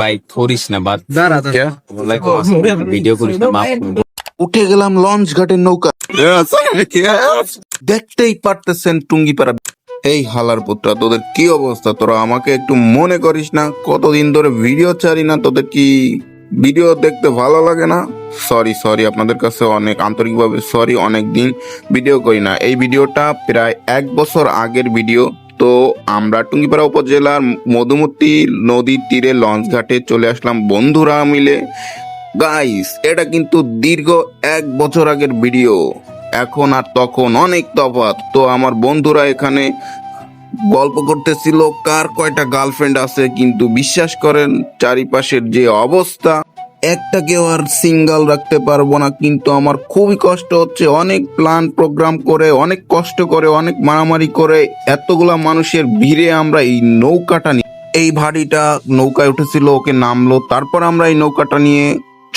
ভাই করিস না বাদ। ভিডিও করিস না মাফ উঠে গেলাম লঞ্চ ঘাটের নৌকা। দেখতেই পারতেছেন টুঙ্গিপাড়া এই হালার পুত্রা তোদের কি অবস্থা? তোরা আমাকে একটু মনে করিস না? কতদিন ধরে ভিডিও ছাড়ি না? তোদের কি ভিডিও দেখতে ভালো লাগে না? সরি সরি আপনাদের কাছে অনেক আন্তরিকভাবে সরি অনেক দিন ভিডিও করি না। এই ভিডিওটা প্রায় এক বছর আগের ভিডিও তো আমরা টুঙ্গিপাড়া উপজেলার মধুমতি নদীর তীরে লঞ্চ ঘাটে চলে আসলাম বন্ধুরা মিলে। গাইস এটা কিন্তু দীর্ঘ এক বছর আগের ভিডিও। এখন আর তখন অনেক তফাৎ। তো আমার বন্ধুরা এখানে গল্প করতেছিল, কার কয়টা গার্লফ্রেন্ড আছে, কিন্তু বিশ্বাস করেন, চারিপাশের যে অবস্থা একটাকেও আর সিঙ্গাল রাখতে পারব না, কিন্তু আমার খুবই কষ্ট হচ্ছে। অনেক প্ল্যান প্রোগ্রাম করে, অনেক কষ্ট করে, অনেক মারামারি করে, এতগুলা মানুষের ভিড়ে আমরা এই নৌকাটা নিয়ে এই ভাড়িটা নৌকায় উঠেছিল, ওকে নামলো, তারপর আমরা এই নৌকাটা নিয়ে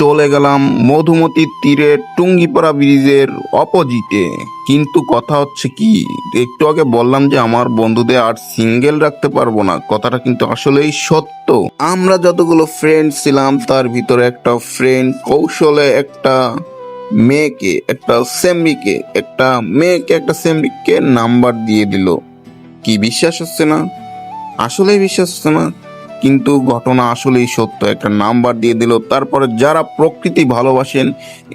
চলে গেলাম মধুমতির তীরে টুঙ্গিপাড়া ব্রিজের অপোজিটে। কিন্তু কথা হচ্ছে কি, একটু আগে বললাম যে আমার বন্ধুদের আর সিঙ্গেল রাখতে পারব না, কথাটা কিন্তু আসলেই সত্য। আমরা যতগুলো ফ্রেন্ড ছিলাম, তার ভিতরে একটা ফ্রেন্ড কৌশলে একটা মেয়েকে, একটা সেমরিকে একটা মেয়েকে, একটা সেমরিককে নাম্বার দিয়ে দিল। কি বিশ্বাস হচ্ছে না? আসলেই বিশ্বাস হচ্ছে না? কিন্তু ঘটনা আসলেই সত্য। একটা নাম্বার দিয়ে দিল। তারপরে যারা প্রকৃতি ভালোবাসেন,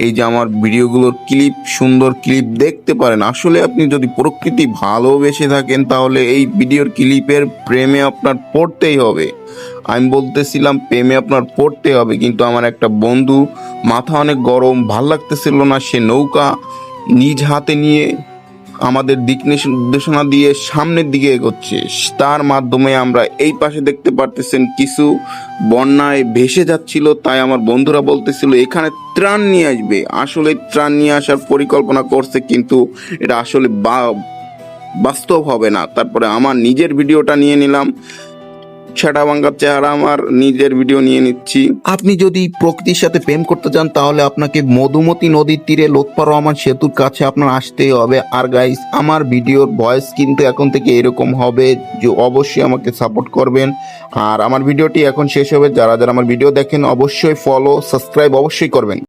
এই যে আমার ভিডিওগুলোর ক্লিপ, সুন্দর ক্লিপ দেখতে পারেন। আসলে আপনি যদি প্রকৃতি ভালোবেসে থাকেন, তাহলে এই ভিডিওর ক্লিপের প্রেমে আপনার পড়তেই হবে। আমি বলতেছিলাম, প্রেমে আপনার পড়তে হবে, কিন্তু আমার একটা বন্ধু, মাথা অনেক গরম, ভালো লাগতেছিল না, সে নৌকা নিজ হাতে নিয়ে আমাদের দিক নির্দেশনা দিয়ে সামনের দিকে এগোচ্ছে। তার মাধ্যমে আমরা এই পাশে দেখতে পারতেছেন কিছু বন্যায় ভেসে যাচ্ছিল, তাই আমার বন্ধুরা বলতেছিল, এখানে ত্রাণ নিয়ে আসবে। আসলে ত্রাণ নিয়ে আসার পরিকল্পনা করছে, কিন্তু এটা আসলে বা- বাস্তব হবে না। তারপরে আমার নিজের ভিডিওটা নিয়ে নিলাম। সেটা ভাঙ্গার চেহারা আমার নিজের ভিডিও নিয়ে নিচ্ছি। আপনি যদি প্রকৃতির সাথে প্রেম করতে চান, তাহলে আপনাকে মধুমতি নদীর তীরে লোকপার রহমান সেতুর কাছে আপনার আসতেই হবে। আর গাইস আমার ভিডিওর ভয়েস কিন্তু এখন থেকে এরকম হবে যে অবশ্যই আমাকে সাপোর্ট করবেন। আর আমার ভিডিওটি এখন শেষ হবে। যারা যারা আমার ভিডিও দেখেন, অবশ্যই ফলো সাবস্ক্রাইব অবশ্যই করবেন।